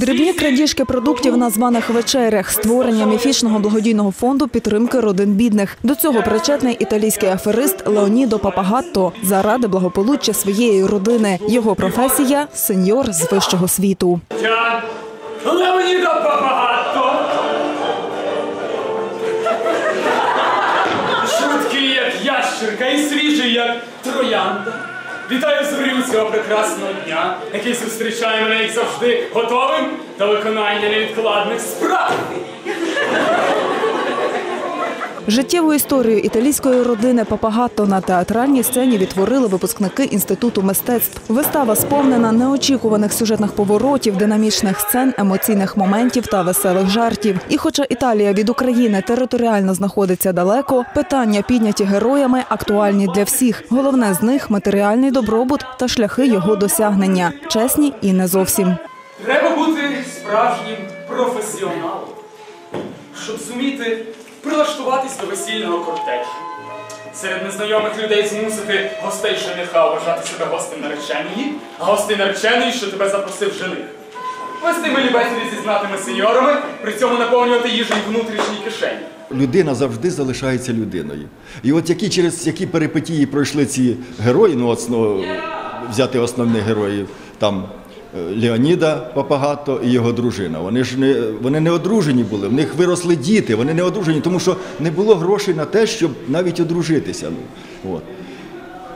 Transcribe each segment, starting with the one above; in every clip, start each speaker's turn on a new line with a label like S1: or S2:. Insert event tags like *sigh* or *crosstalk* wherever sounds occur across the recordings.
S1: Дрібні крадіжки продуктів на званих вечерях, створення міфічного благодійного фонду підтримки родин бідних. До цього причетний італійський аферист Леонідо Папагатто заради благополуччя своєї родини. Його професія сеньор з вищого світу.
S2: Я Леоніда Папагатто. Швидкий, як ящерка, і свіжий, як троянда. Вітаю зорю цього прекрасного дня, який зустрічає мене, як завжди, готовим до виконання невідкладних справ.
S1: Життєву історію італійської родини Папагатто на театральній сцені відтворили випускники інституту мистецтв. Вистава сповнена неочікуваних сюжетних поворотів, динамічних сцен, емоційних моментів та веселих жартів. І, хоча Італія від України територіально знаходиться далеко, питання підняті героями актуальні для всіх. Головне з них матеріальний добробут та шляхи його досягнення, чесні і не зовсім.
S2: Треба бути справжнім професіоналом, щоб зуміти прилаштуватись до весільного кортежу. Серед незнайомих людей змусити гостей жениха вважати себе гостем нареченої, а гостей нареченої, що тебе запросив жених. Вести милі бесіди зі знатими сеньорами, при цьому наповнювати їжею внутрішні кишені.
S3: Людина завжди залишається людиною. І от які через які перипетії пройшли ці герої, ну ну, взяти основних героїв, там Леоніда Папагато і його дружина. Вони ж не вони не одружені були, в них виросли діти, вони не одружені, тому що не було грошей на те, щоб навіть одружитися. Ну, от.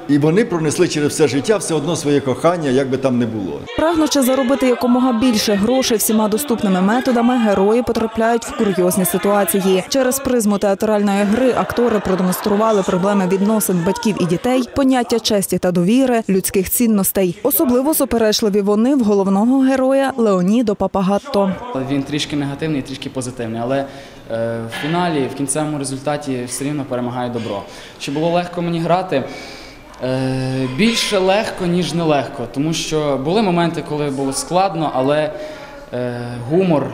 S3: І вони пронесли через все життя все одно своє кохання, як би там не було.
S1: Прагнучи заробити якомога більше грошей всіма доступними методами, герої потрапляють в курйозні ситуації. Через призму театральної гри актори продемонстрували проблеми відносин батьків і дітей, поняття честі та довіри, людських цінностей. Особливо суперечливі вони в головного героя Леонідо Папагатто.
S4: Він трішки негативний, трішки позитивний, але е, в фіналі, в кінцевому результаті все рівно перемагає добро. Чи було легко мені грати? Е, більше легко, ніж нелегко, тому що були моменти, коли було складно, але е, гумор,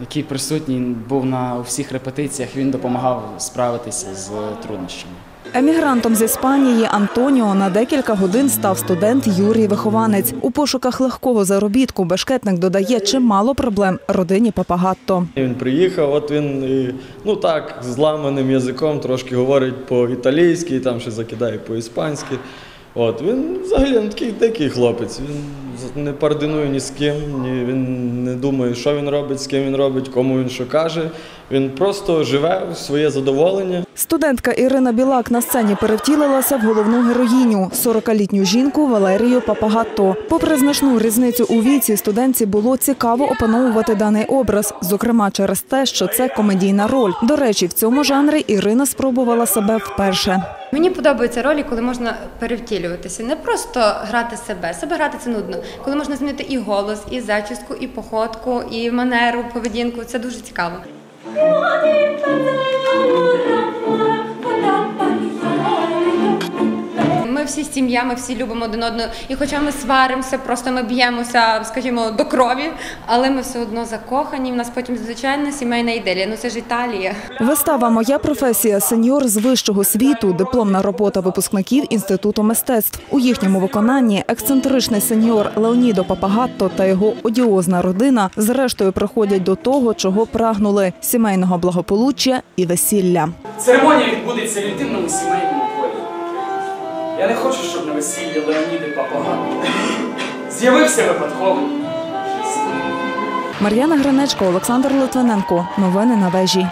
S4: який присутній був на всіх репетиціях, він допомагав справитися з труднощами.
S1: Емігрантом з Іспанії Антоніо на декілька годин став студент Юрій Вихованець. У пошуках легкого заробітку бешкетник додає чимало проблем родині Папагатто.
S5: Він приїхав, от він ну так, зламаним язиком трошки говорить по-італійськи, там ще закидає по-іспанськи. От, він взагалі ну, такий дикий хлопець. Він не пардинує ні з ким, ні, він не думає, що він робить, з ким він робить, кому він що каже. Він просто живе в своє задоволення.
S1: Студентка Ірина Білак на сцені перевтілилася в головну героїню – 40-літню жінку Валерію Папагатто. Попри значну різницю у віці, студентці було цікаво опановувати даний образ, зокрема через те, що це комедійна роль. До речі, в цьому жанрі Ірина спробувала себе вперше.
S6: Мені подобаються ролі, коли можна перевтілюватися, не просто грати себе. Себе грати це нудно. Коли можна змінити і голос, і зачіску, і походку, і манеру, поведінку. Це дуже цікаво. Всі сім'я, ми всі любимо один одного. І хоча ми сваримося, просто ми б'ємося, скажімо, до крові, але ми все одно закохані. В нас потім звичайна сімейна ідилія. Ну це ж Італія.
S1: Вистава Моя професія сеньор з вищого світу, дипломна робота випускників інституту мистецтв. У їхньому виконанні ексцентричний сеньор Леонідо Папагатто та його одіозна родина зрештою приходять до того, чого прагнули сімейного благополуччя і весілля.
S2: Церемонія відбудеться в інтимному сімейному. Я не хочу, щоб на весіллі Леоніди Папагатто *laughs* з'явився випадково.
S1: Мар'яна Гринечко, Олександр Литвиненко. Новини на вежі.